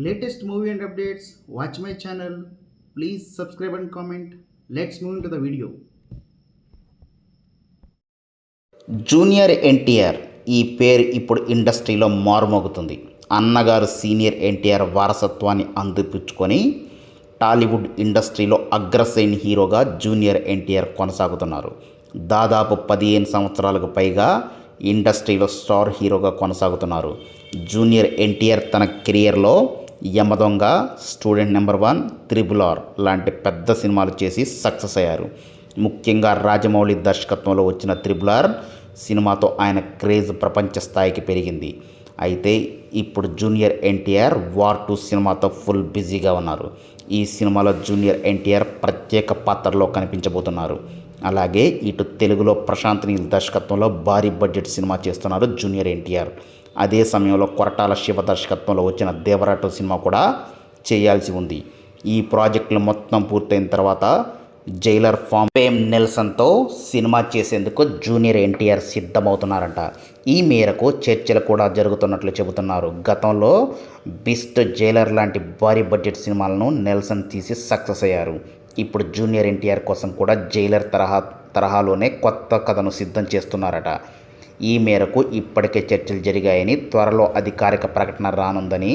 Latest movie and updates watch my channel please subscribe and comment let's move to the video junior NTR ఈ పేరు ఇప్పుడు ఇండస్ట్రీలో మారుమోగుతుంది. అన్నగారు senior NTR వారసత్వాన్ని అందిపుచ్చుకొని టాలీవుడ్ ఇండస్ట్రీలో అగ్రశ్రేణి హీరోగా జూనియర్ ఎన్టీఆర్ కొనసాగుతున్నారు. దాదాపు పదిహేను సంవత్సరాలకు పైగా ఇండస్ట్రీలో స్టార్ హీరోగా కొనసాగుతున్నారు. జూనియర్ ఎన్టీఆర్ తన కెరియర్లో Yamadonga student number one triple R లాంటి పెద్ద సినిమాలు చేసి సక్సెస్ అయ్యారు. ముఖ్యంగా రాజమౌళి దర్శకత్వంలో వచ్చిన త్రిబుల్ ఆర్ సినిమాతో ఆయన క్రేజ్ ప్రపంచ స్థాయికి పెరిగింది. అయితే ఇప్పుడు జూనియర్ ఎన్టీఆర్ వార్ టూ సినిమాతో ఫుల్ బిజీగా ఉన్నారు. ఈ సినిమాలో జూనియర్ ఎన్టీఆర్ ప్రత్యేక పాత్రలో కనిపించబోతున్నారు. అలాగే ఇటు తెలుగులో ప్రశాంత్ నీల్ దర్శకత్వంలో భారీ బడ్జెట్ సినిమా చేస్తున్నారు జూనియర్ ఎన్టీఆర్. అదే సమయంలో కొరటాల శివ దర్శకత్వంలో వచ్చిన దేవరాటు సినిమా కూడా చేయాల్సి ఉంది. ఈ ప్రాజెక్టులు మొత్తం పూర్తయిన తర్వాత జైలర్ ఫామ్ పేమ్ నెల్సన్తో సినిమా చేసేందుకు జూనియర్ ఎన్టీఆర్ సిద్ధమవుతున్నారంట. ఈ మేరకు చర్చలు కూడా జరుగుతున్నట్లు చెబుతున్నారు. గతంలో బిస్ట్ జైలర్ లాంటి భారీ బడ్జెట్ సినిమాలను నెల్సన్ తీసి సక్సెస్ అయ్యారు. ఇప్పుడు జూనియర్ ఎన్టీఆర్ కోసం కూడా జైలర్ తరహా తరహాలోనే కొత్త కథను సిద్ధం చేస్తున్నారట. ఈ మేరకు ఇప్పటికే చర్చలు జరిగాయని త్వరలో అధికారిక ప్రకటన రానుందని